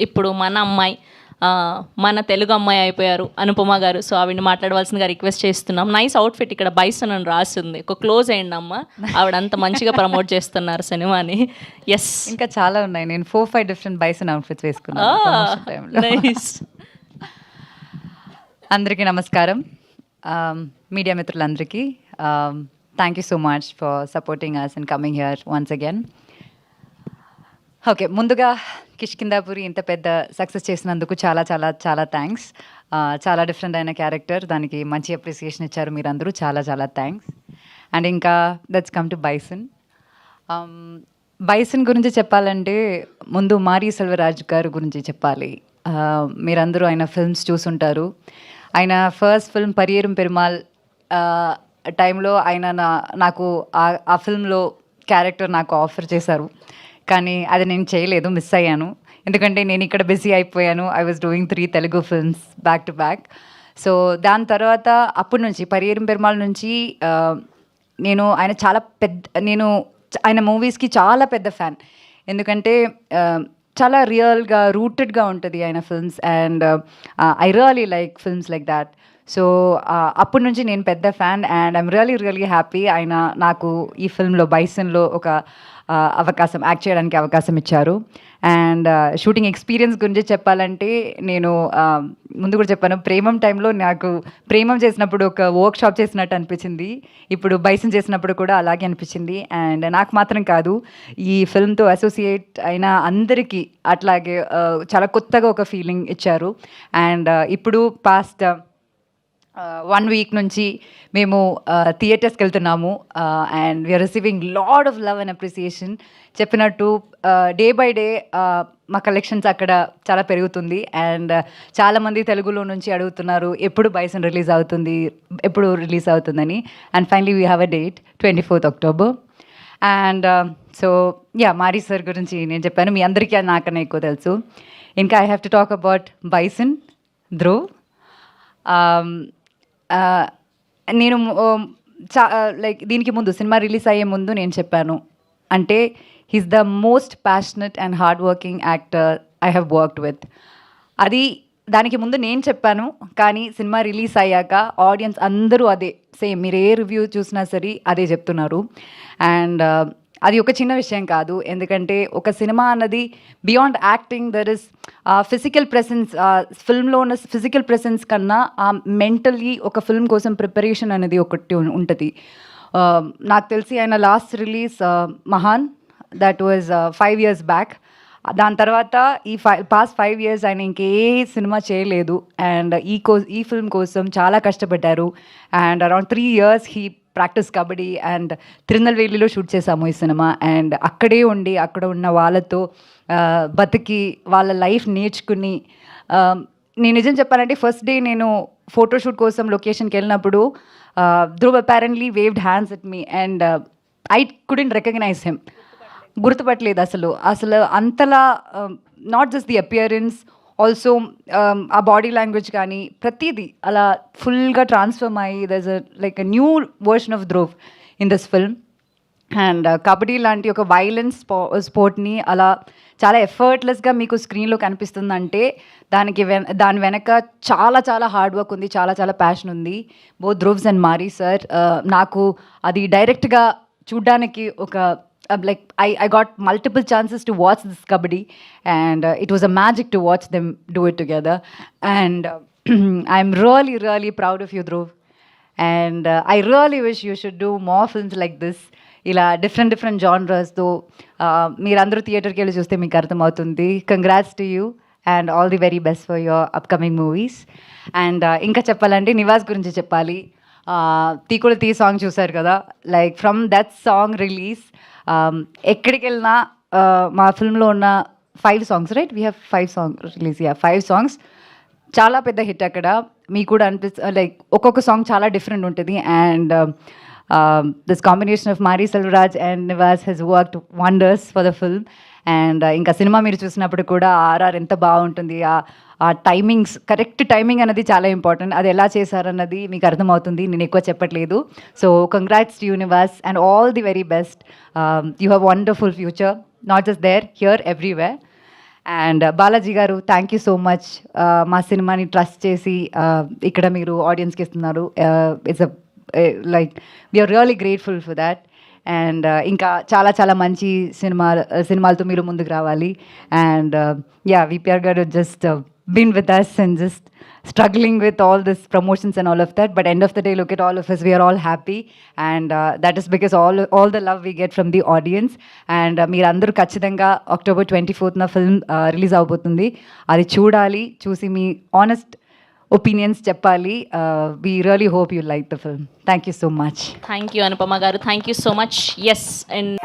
ఇప్పుడు మన అమ్మాయి మన తెలుగు అమ్మాయి అయిపోయారు అనుపమ గారు. సో ఆవిడని మాట్లాడవలసిందిగా రిక్వెస్ట్ చేస్తున్నాం. నైస్ అవుట్ఫిట్ ఇక్కడ బైసన్ అని రాసింది. ఒక క్లోజ్ అయ్యండి అమ్మ. ఆవిడ అంత మంచిగా ప్రమోట్ చేస్తున్నారు సినిమాని. ఎస్ ఇంకా చాలా ఉన్నాయి. నేను four five different Bison outfits వేసుకున్నాను అందరికీ నమస్కారం. మీడియా మిత్రులందరికీ thank you so much for supporting us and coming here once again okay ముందుగా కిష్కిందాపురి ఇంత పెద్ద సక్సెస్ చేసినందుకు చాలా చాలా చాలా థ్యాంక్స్ చాలా డిఫరెంట్ అయిన క్యారెక్టర్ దానికి మంచి అప్రిసియేషన్ ఇచ్చారు మీరందరూ. చాలా చాలా థ్యాంక్స్ అండ్ ఇంకా that's come to Bison Bison గురించి చెప్పాలంటే ముందు మారీ సెల్వరాజ్ గారు గురించి చెప్పాలి. మీరందరూ ఆయన ఫిల్మ్స్ చూసుంటారు. ఆయన ఫస్ట్ ఫిల్మ్ పరియేరం పెరుమాల్ టైంలో ఆయన నా నాకు ఆ ఫిల్మ్లో క్యారెక్టర్ నాకు ఆఫర్ చేశారు. కానీ అది నేను చేయలేదు మిస్ అయ్యాను. ఎందుకంటే నేను ఇక్కడ బిజీ అయిపోయాను. I was doing three Telugu films back to back so దాని తర్వాత అప్పటి నుంచి పరియేరం పెరుమాల్ నుంచి నేను ఆయన చాలా పెద్ద నేను ఆయన మూవీస్కి చాలా పెద్ద ఫ్యాన్ ఎందుకంటే చాలా రియల్గా రూటెడ్గా ఉంటుంది ఆయన films and I really like films like that so అప్పటి నుంచి నేను పెద్ద fan and I'm really really happy ఆయన నాకు ఈ ఫిల్మ్లో బైసన్లో ఒక అవకాశం యాక్ట్ చేయడానికి అవకాశం ఇచ్చారు. అండ్ షూటింగ్ ఎక్స్పీరియన్స్ గురించి చెప్పాలంటే నేను ముందు కూడా చెప్పాను ప్రేమం టైంలో నాకు ప్రేమం చేసినప్పుడు ఒక వర్క్ షాప్ చేసినట్టు అనిపించింది. ఇప్పుడు బైసన్ చేసినప్పుడు కూడా అలాగే అనిపించింది. అండ్ నాకు మాత్రం కాదు ఈ ఫిల్మ్తో అసోసియేట్ అయిన అందరికీ అట్లాగే చాలా కొత్తగా ఒక ఫీలింగ్ ఇచ్చారు. అండ్ ఇప్పుడు పాస్ట్ వన్ వీక్ నుంచి మేము థియేటర్స్కి వెళ్తున్నాము. And we're receiving lot of love and appreciation చెప్పినట్టు డే బై డే మా కలెక్షన్స్ అక్కడ చాలా పెరుగుతుంది. అండ్ చాలామంది తెలుగులో నుంచి అడుగుతున్నారు ఎప్పుడు బైసన్ రిలీజ్ అవుతుంది? ఎప్పుడు రిలీజ్ అవుతుందని? And finally we have a date twenty fourth October and so yeah Mari sir గురించి నేను చెప్పాను. మీ అందరికీ అది నాకన్నా ఎక్కువ తెలుసు. ఇంకా I have to talk about Bison Dhruv నేను చా లైక్ దీనికి ముందు సినిమా రిలీజ్ అయ్యే ముందు నేను చెప్పాను. అంటే he's the most passionate and hard working actor I have worked with అది దానికి ముందు నేను చెప్పాను కానీ సినిమా రిలీజ్ అయ్యాక ఆడియన్స్ అందరూ అదే సేమ్ మీరు ఏ రివ్యూ చూసినా సరే అదే చెప్తున్నారు. అండ్ అది ఒక చిన్న విషయం కాదు. ఎందుకంటే ఒక సినిమా అన్నది beyond acting there is physical presence ఫిల్మ్లో ఉన్న ఫిజికల్ ప్రెసెన్స్ కన్నా మెంటల్లీ ఒక ఫిల్మ్ కోసం ప్రిపరేషన్ అనేది ఒకటి ఉంటుంది. నాకు తెలిసి ఆయన last release Mahaan that was five years back దాని తర్వాత ఈ ఫైవ్ పాస్ట్ ఫైవ్ ఇయర్స్ ఆయన ఇంకే సినిమా చేయలేదు. అండ్ ఈ కో ఈ ఫిల్మ్ కోసం చాలా కష్టపడ్డారు. And around three years he practice kabaddi and తిరునల్వేలిలో shoot చేసాము ఈ సినిమా. అండ్ అక్కడే ఉండి అక్కడ ఉన్న వాళ్ళతో బతికి వాళ్ళ లైఫ్ నేర్చుకుని నేను నిజం చెప్పాలంటే ఫస్ట్ డే నేను ఫోటోషూట్ కోసం లొకేషన్కి వెళ్ళినప్పుడు Dhruv apparently waved hands at me and I couldn't recognise him గుర్తుపట్టలేదు అసలు. అసలు అంతలా not just the appearance also ఆ బాడీ లాంగ్వేజ్ కానీ ప్రతిదీ అలా ఫుల్గా ట్రాన్స్ఫర్మ్ అయ్యి thus like a new version of Dhruv in this film and kabaddi లాంటి ఒక వైలెన్స్ స్పో స్పోర్ట్ని అలా చాలా ఎఫర్ట్లెస్గా మీకు స్క్రీన్లో కనిపిస్తుందంటే దానికి వెన దాని వెనక చాలా చాలా హార్డ్ వర్క్ ఉంది చాలా చాలా ప్యాషన్ ఉంది. Both Dhruv's and Mari sir నాకు అది డైరెక్ట్గా చూడ్డానికి ఒక like I chances to watch this kabaddi, watch uh, kabaddi and it magic to magic to watch it together. And uh, I'm really, really proud proud of Dhruv. And uh, and I really wish you should do more films like this ఇలా different different జానరస్తో మీరందరూ థియేటర్కి వెళ్ళి చూస్తే మీకు అర్థమవుతుంది. Congrats to you and all the very best for your upcoming movies and ఇంకా చెప్పాలంటే నివాస్ గురించి చెప్పాలి. Uh, తీకుడు తీ సాంగ్ చూశారు కదా? Like from that song release Um, ఎక్కడికి వెళ్ళినా uh, మా ఫిల్మ్లో ఉన్న five songs right we have five song release yeah five songs చాలా పెద్ద హిట్ అక్కడ. మీకు కూడా అనిపిస్తుంది లైక్ uh, ఒక్కొక్క సాంగ్ చాలా డిఫరెంట్ ఉంటుంది. And this combination of Mari Selvaraj and Nivas he's worked wonders for the film and ఇంకా సినిమా మీరు చూసినప్పుడు కూడా ఆర్ఆర్ ఎంత బాగుంటుంది ఆ టైమింగ్స్ కరెక్ట్ టైమింగ్ అనేది చాలా ఇంపార్టెంట్. అది ఎలా చేశారన్నది మీకు అర్థమవుతుంది నేను ఎక్కువ చెప్పట్లేదు. So congrats to universe and all the very best you have wonderful future not just there here everywhere and Balaji garu thank you so much మా సినిమాని ట్రస్ట్ చేసి uh, ఇక్కడ మీరు ఆడియన్స్కి ఇస్తున్నారు. It's a like we're really grateful for that and ఇంకా చాలా చాలా మంచి సినిమా సినిమాలతో మీరు ముందుకు రావాలి. And yeah VPR garu just been with this and just struggling with all this promotions and all of that but end of the day look at all of us we're all happy and that is because all all the love we get from the audience and మీరందరూ ఖచ్చితంగా October twenty ఫోర్త్న film release అవబోతుంది. అది చూడాలి చూసి మీ honest opinions చెప్పాలి. We really hope you like the film thank you so much thank you Anupama garu thank you so much yes and